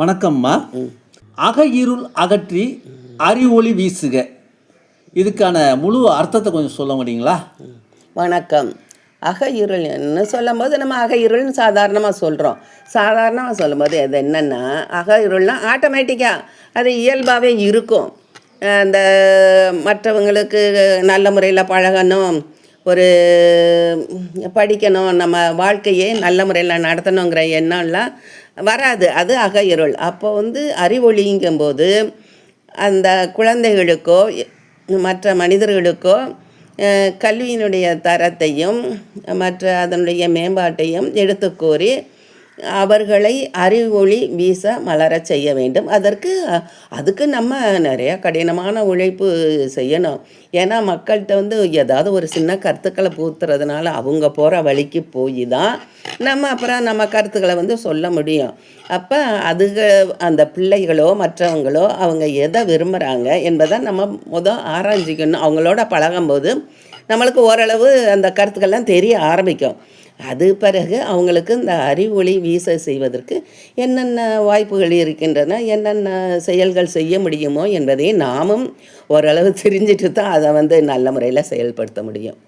வணக்கம்மா. அக இருள் அகற்றி அறிவொளி வீசுக. இதுக்கான முழு அர்த்தத்தை கொஞ்சம் சொல்ல முடியுங்களா? வணக்கம். அக இருள்னு சொல்லும்போது நம்ம அக இருள்னு சாதாரணமாக சொல்கிறோம் சாதாரணமாக சொல்லும்போது அது என்னென்னா அக இருள்னால் ஆட்டோமேட்டிக்காக அது இயல்பாகவே இருக்கும். அந்த மற்றவங்களுக்கு நல்ல முறையில் பழகணும் ஒரு படிக்கணும் நம்ம வாழ்க்கையே நல்ல முறையில் நடத்தணுங்கிற எண்ணம்லாம் வராது. அது அக இருள் அப்போ வந்து அறிவொளிங்கும்போது அந்த குழந்தைகளுக்கோ மற்ற மனிதர்களுக்கோ கல்வியினுடைய தரத்தையும் மற்ற அதனுடைய மேம்பாட்டையும் எடுத்து கூறி அவர்களை அறிவொளி வீச மலரச் செய்ய வேண்டும். அதற்கு அதுக்கு நம்ம நிறைய கடினமான உழைப்பு செய்யணும். ஏன்னா மக்கள்கிட்ட வந்து ஏதாவது ஒரு சின்ன கருத்துக்களை பூத்துறதுனால அவங்க போகிற வழிக்கு போய் தான் நம்ம அப்புறம் நம்ம கருத்துக்களை வந்து சொல்ல முடியும். அப்போ அதுக அந்த பிள்ளைகளோ மற்றவங்களோ அவங்க எதை விரும்புகிறாங்க என்பதை நம்ம முதல் ஆராய்ஞ்சிக்கணும். அவங்களோட பழகும்போது நம்மளுக்கு ஓரளவு அந்த கருத்துக்கள்லாம் தெரிய ஆரம்பிக்கும். அது பிறகு அவங்களுக்கு இந்த அறிவொளி வீச செய்வதற்கு என்னென்ன வாய்ப்புகள் இருக்கின்றன என்னென்ன செயல்கள் செய்ய முடியுமோ என்பதை நாமும் ஓரளவு தெரிஞ்சிட்டு தான் அதை வந்து நல்ல முறையில் செயல்படுத்த முடியும்.